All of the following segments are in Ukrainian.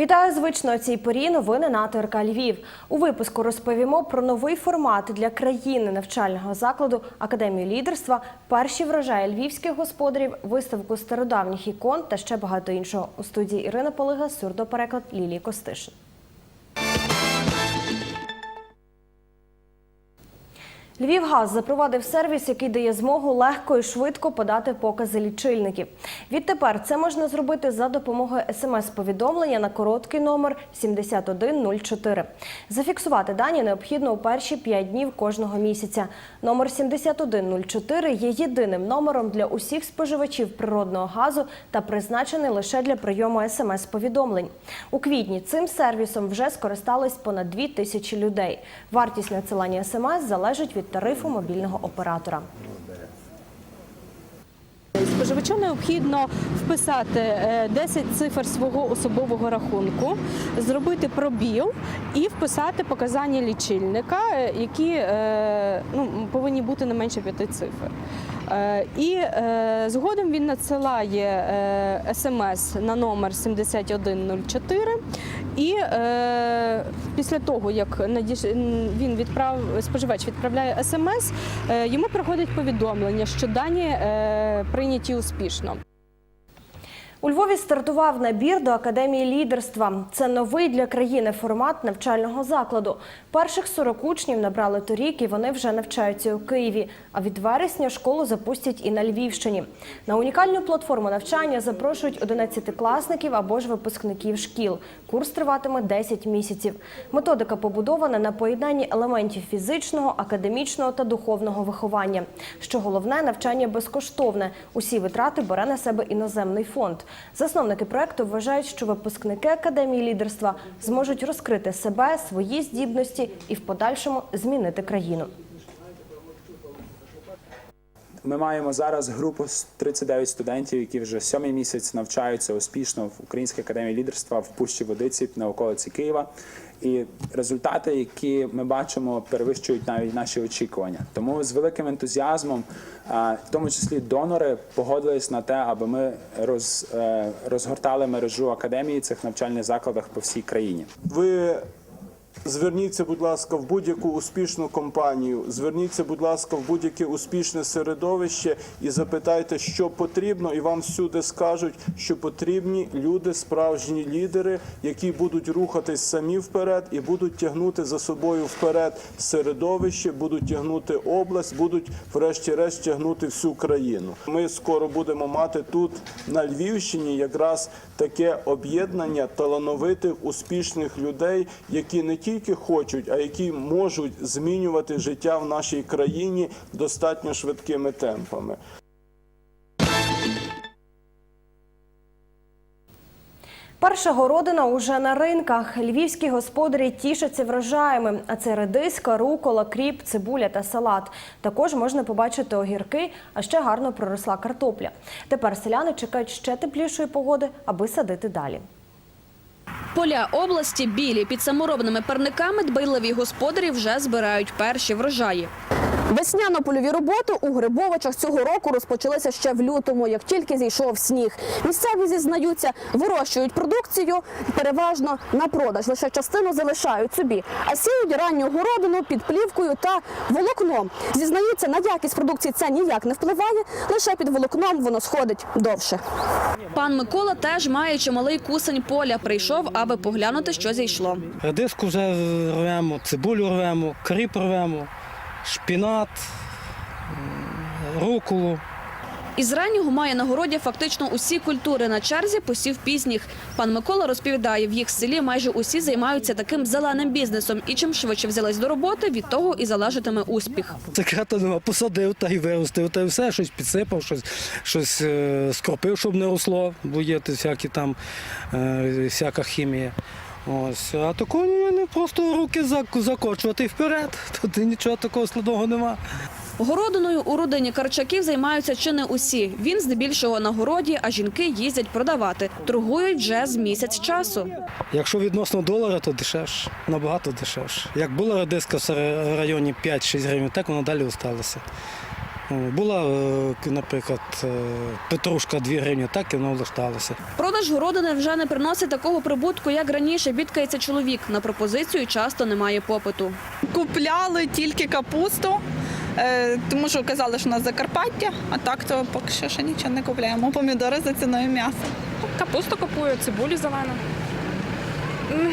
Вітаю звично цій порі. Новини на ТРК Львів. У випуску розповімо про новий формат для країни навчального закладу Академії лідерства, перші врожаї львівських господарів, виставку стародавніх ікон та ще багато іншого. У студії Ірина Полига, сурдопереклад Лілії Костишин. Львівгаз запровадив сервіс, який дає змогу легко і швидко подати покази лічильників. Відтепер це можна зробити за допомогою смс-повідомлення на короткий номер 7104. Зафіксувати дані необхідно у перші 5 днів кожного місяця. Номер 7104 є єдиним номером для усіх споживачів природного газу та призначений лише для прийому смс-повідомлень. У квітні цим сервісом вже скористались понад 2 тисячі людей. Вартість надсилання смс залежить від тарифу мобільного оператора. Споживачу необхідно вписати е, 10 цифр свого особового рахунку, зробити пробіл і вписати показання лічильника, е, які е, ну, повинні бути не менше п'яти цифр. Е, І е, згодом він надсилає е, смс на номер 7104. І е, після того, як він відправ... споживач відправляє смс, е, йому приходить повідомлення, що дані е, прийняті успішно. У Львові стартував набір до академії лідерства. Це новий для країни формат навчального закладу. Перших 40 учнів набрали торік, і вони вже навчаються у Києві. А від вересня школу запустять і на Львівщині. На унікальну платформу навчання запрошують 11-класників або ж випускників шкіл. Курс триватиме 10 місяців. Методика побудована на поєднанні елементів фізичного, академічного та духовного виховання. Що головне, навчання безкоштовне. Усі витрати бере на себе іноземний фонд. Засновники проекту вважають, що випускники академії лідерства зможуть розкрити себе, свої здібності і в подальшому змінити країну. Ми маємо зараз групу з 39 студентів, які вже сьомий місяць навчаються успішно в Українській академії лідерства в Пущі Водиці на околиці Києва. І результати, які ми бачимо, перевищують навіть наші очікування. Тому з великим ентузіазмом, в тому числі донори, погодились на те, аби ми роз, е, розгортали мережу академії цих навчальних закладах по всій країні. Ви зверніться, будь ласка, в будь-яку успішну компанію, зверніться, будь ласка, в будь-яке успішне середовище і запитайте, що потрібно, і вам всюди скажуть, що потрібні люди, справжні лідери, які будуть рухатись самі вперед і будуть тягнути за собою вперед середовище, будуть тягнути область, будуть, врешті-решт, тягнути всю країну. Ми скоро будемо мати тут на Львівщині якраз таке об'єднання талановитих успішних людей, які не тільки хочуть, а які можуть змінювати життя в нашій країні достатньо швидкими темпами. Перша городина уже на ринках. Львівські господарі тішаться врожаями. А це редиска, рукола, кріп, цибуля та салат. Також можна побачити огірки, а ще гарно проросла картопля. Тепер селяни чекають ще теплішої погоди, аби садити далі. Поля області білі під саморобними парниками дбайливі господарі вже збирають перші врожаї. Весняно-польові роботи у Грибовичах цього року розпочалися ще в лютому, як тільки зійшов сніг. Місцеві зізнаються, вирощують продукцію переважно на продаж. Лише частину залишають собі, а сіють ранню городину під плівкою та волокном. Зізнаються, на якість продукції це ніяк не впливає. Лише під волокном воно сходить довше. Пан Микола теж має чималий кусень поля. Прийшов, аби поглянути, що зійшло. Редиску вже рвемо, цибулю рвемо, кріп рвемо, шпінат, м, руколу. Із раннього має на городі фактично усі культури на черзі посів пізніх. Пан Микола розповідає, в їх селі майже усі займаються таким зеленим бізнесом. І чим швидше взялись до роботи, від того і залежатиме успіх. Секрету нема, посадив та й виростив, та й все, щось підсипав, щось, щось е, скропив, щоб не росло, бо є всякі там, е, всяка хімія. Ось. А такого не просто руки закочувати вперед. Тут нічого такого складного нема. Городиною у родині Карчаків займаються чи не усі. Він здебільшого на городі, а жінки їздять продавати. Торгують вже з місяць часу. Якщо відносно долара, то дешевше, набагато дешевше. Як була редиска в районі 5-6 гривень, так вона далі осталася. Була, е, наприклад, е, петрушка 2 гривні, так і воно лишталося. Продаж городини вже не приносить такого прибутку, як раніше. Бідкається чоловік. На пропозицію часто немає попиту. Купляли тільки капусту, е, тому що казали, що у нас Закарпаття, а так то поки що ще нічого не купляємо. Помідори за ціною м'яса. Капусту купую, цибулю зелену.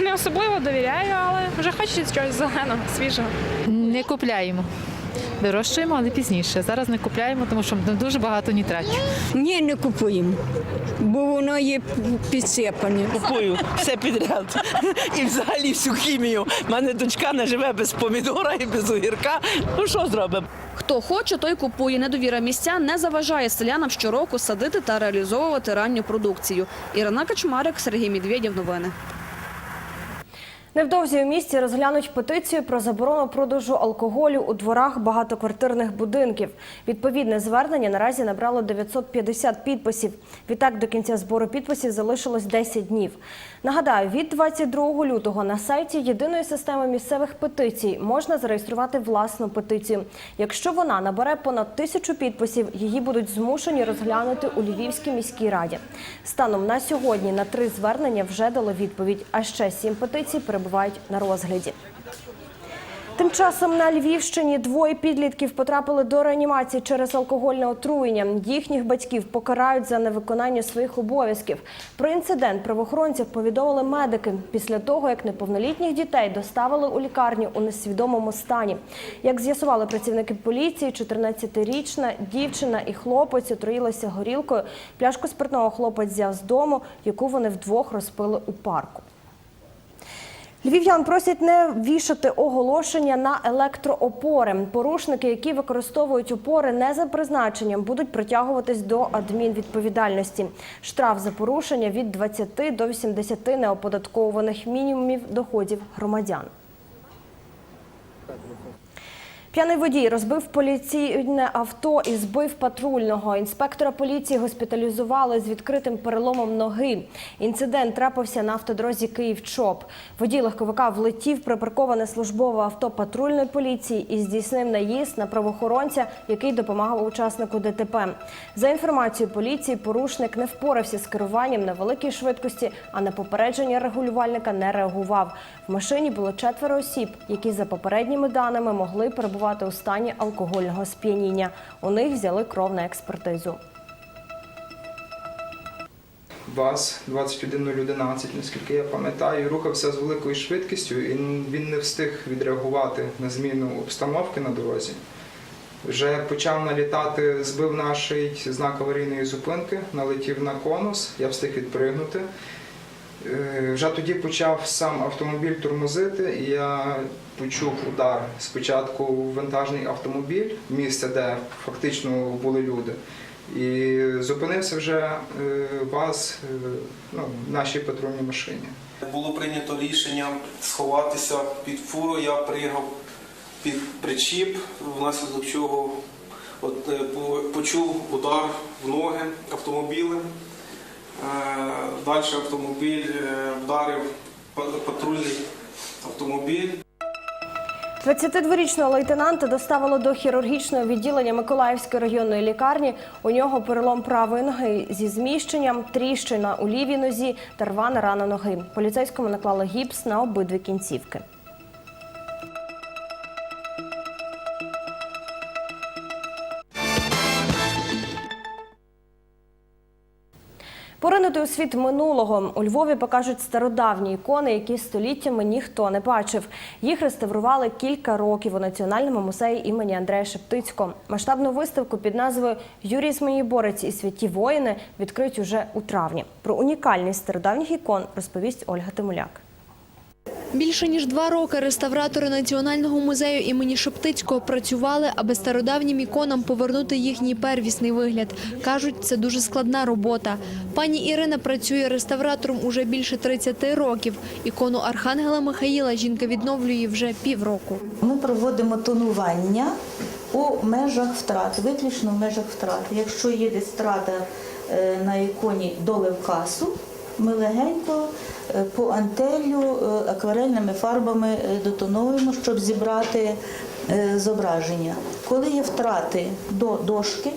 Не особливо довіряю, але вже хочеться чогось зеленого, свіжого. Не купляємо. Вирощуємо, але пізніше. Зараз не купляємо, тому що дуже багато нітратів. Ні, не купуємо, бо воно є підсипане. Купую все підряд. І взагалі всю хімію. У мене дочка не живе без помідора і без огірка. Ну що зробимо? Хто хоче, той купує. Недовіра місця не заважає селянам щороку садити та реалізовувати ранню продукцію. Ірина Качмарик, Сергій Медведєв. Новини. Невдовзі у місті розглянуть петицію про заборону продажу алкоголю у дворах багатоквартирних будинків. Відповідне звернення наразі набрало 950 підписів. Відтак до кінця збору підписів залишилось 10 днів. Нагадаю, від 22 лютого на сайті єдиної системи місцевих петицій можна зареєструвати власну петицію. Якщо вона набере понад тисячу підписів, її будуть змушені розглянути у Львівській міській раді. Станом на сьогодні на три звернення вже дали відповідь, а ще сім петицій перебувають на розгляді. Тим часом на Львівщині двоє підлітків потрапили до реанімації через алкогольне отруєння. Їхніх батьків покарають за невиконання своїх обов'язків. Про інцидент правоохоронців повідомили медики після того, як неповнолітніх дітей доставили у лікарню у несвідомому стані. Як з'ясували працівники поліції, 14-річна дівчина і хлопець отруїлися горілкою. Пляшку спиртного хлопець взяв з дому, яку вони вдвох розпили у парку. Львів'ян просять не вішати оголошення на електроопори. Порушники, які використовують опори не за призначенням, будуть притягуватись до адмінвідповідальності. Штраф за порушення від 20 до 80 неоподатковуваних мінімумів доходів громадян. П'яний водій розбив поліційне авто і збив патрульного. Інспектора поліції госпіталізували з відкритим переломом ноги. Інцидент трапився на автодрозі Київ-Чоп. Водій легковика влетів припарковане службове авто патрульної поліції і здійснив наїзд на правоохоронця, який допомагав учаснику ДТП. За інформацією поліції, порушник не впорався з керуванням на великій швидкості, а на попередження регулювальника не реагував. В машині було четверо осіб, які за попередніми даними могли перебувати у стані алкогольного сп'яніння. У них взяли кров на експертизу. ВАЗ-210111, наскільки я пам'ятаю, рухався з великою швидкістю і він не встиг відреагувати на зміну обстановки на дорозі. Вже почав налітати, збив наш знак аварійної зупинки, налетів на конус, я встиг відпригнути. Е, Вже тоді почав сам автомобіль тормозити, і я почув удар спочатку в вантажний автомобіль, місце, де фактично були люди. І зупинився вже е, ВАЗ е, ну, в нашій патрульній машині. Було прийнято рішення сховатися під фуру. Я приїхав під причіп, внаслідок чого от, почув удар в ноги автомобілем. Е, Далі автомобіль е, вдарив патрульний автомобіль. 22-річного лейтенанта доставили до хірургічного відділення Миколаївської районної лікарні. У нього перелом правої ноги зі зміщенням, тріщина у лівій нозі та рвана рана ноги. Поліцейському наклали гіпс на обидві кінцівки. Поринути у світ минулого у Львові покажуть стародавні ікони, які століттями ніхто не бачив. Їх реставрували кілька років у Національному музеї імені Андрея Шептицького. Масштабну виставку під назвою Юрій Змієборець і святі воїни відкриють уже у травні. Про унікальність стародавніх ікон розповість Ольга Тимуляк. Більше ніж два роки реставратори Національного музею імені Шептицького працювали, аби стародавнім іконам повернути їхній первісний вигляд. Кажуть, це дуже складна робота. Пані Ірина працює реставратором уже більше 30 років. Ікону Архангела Михаїла жінка відновлює вже півроку. Ми проводимо тонування у межах втрат, виключно в межах втрат. Якщо є десь втрата е, на іконі до левкасу, ми легенько е, по антелю е, акварельними фарбами е, дотоновуємо, щоб зібрати зображення. Коли є втрати до дошки,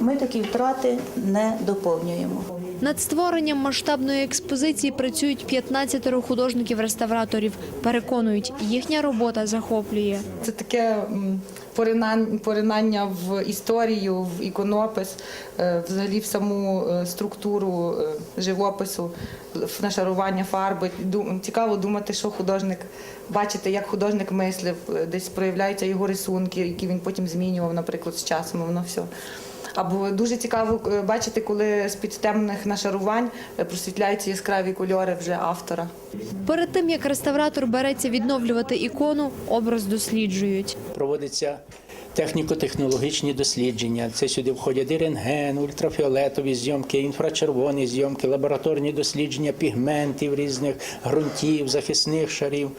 ми такі втрати не доповнюємо. Над створенням масштабної експозиції працюють 15 художників-реставраторів. Переконують, їхня робота захоплює. Це таке поринання в історію, в іконопис, е, взагалі в саму е, структуру е, живопису, в нашарування фарби. Цікаво думати, що художник, бачити, як художник мислив, десь проявляються його рисунки, які він потім змінював, наприклад, з часом, воно все. Або дуже цікаво е, бачити, коли з-під темних нашарувань е, просвітляються яскраві кольори вже автора. Перед тим як реставратор береться відновлювати ікону, образ досліджують. проводяться техніко-технологічні дослідження. Це сюди входять і рентген, ультрафіолетові зйомки, інфрачервоні зйомки, лабораторні дослідження пігментів різних, ґрунтів, захисних шарів.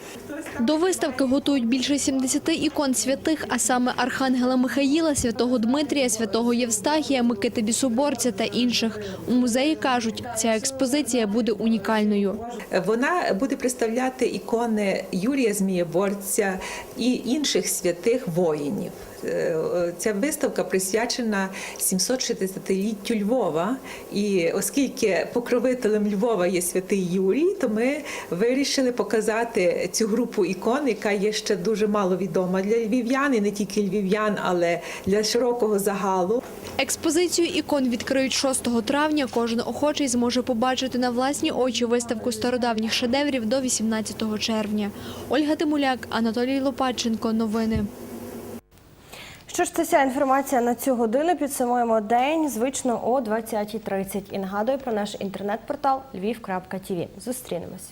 До виставки готують більше 70 ікон святих, а саме Архангела Михаїла, святого Дмитрія, святого Євстахія, Микити Бісоборця та інших. У музеї кажуть, ця експозиція буде унікальною. Вона буде представляти ікони Юрія Змієборця і інших святих воїнів. Е, Ця виставка присвячена 760-літтю Львова. І оскільки покровителем Львова є святий Юрій, то ми вирішили показати цю групу ікон, яка є ще дуже мало відома для львів'ян, і не тільки львів'ян, але для широкого загалу. Експозицію ікон відкриють 6 травня. Кожен охочий зможе побачити на власні очі виставку стародавніх шедеврів до 18 червня. Ольга Тимуляк, Анатолій Лопатченко. Новини. Що ж це вся інформація на цю годину? Підсумуємо день звично о 20.30. І нагадую про наш інтернет-портал lviv.tv. Зустрінемось.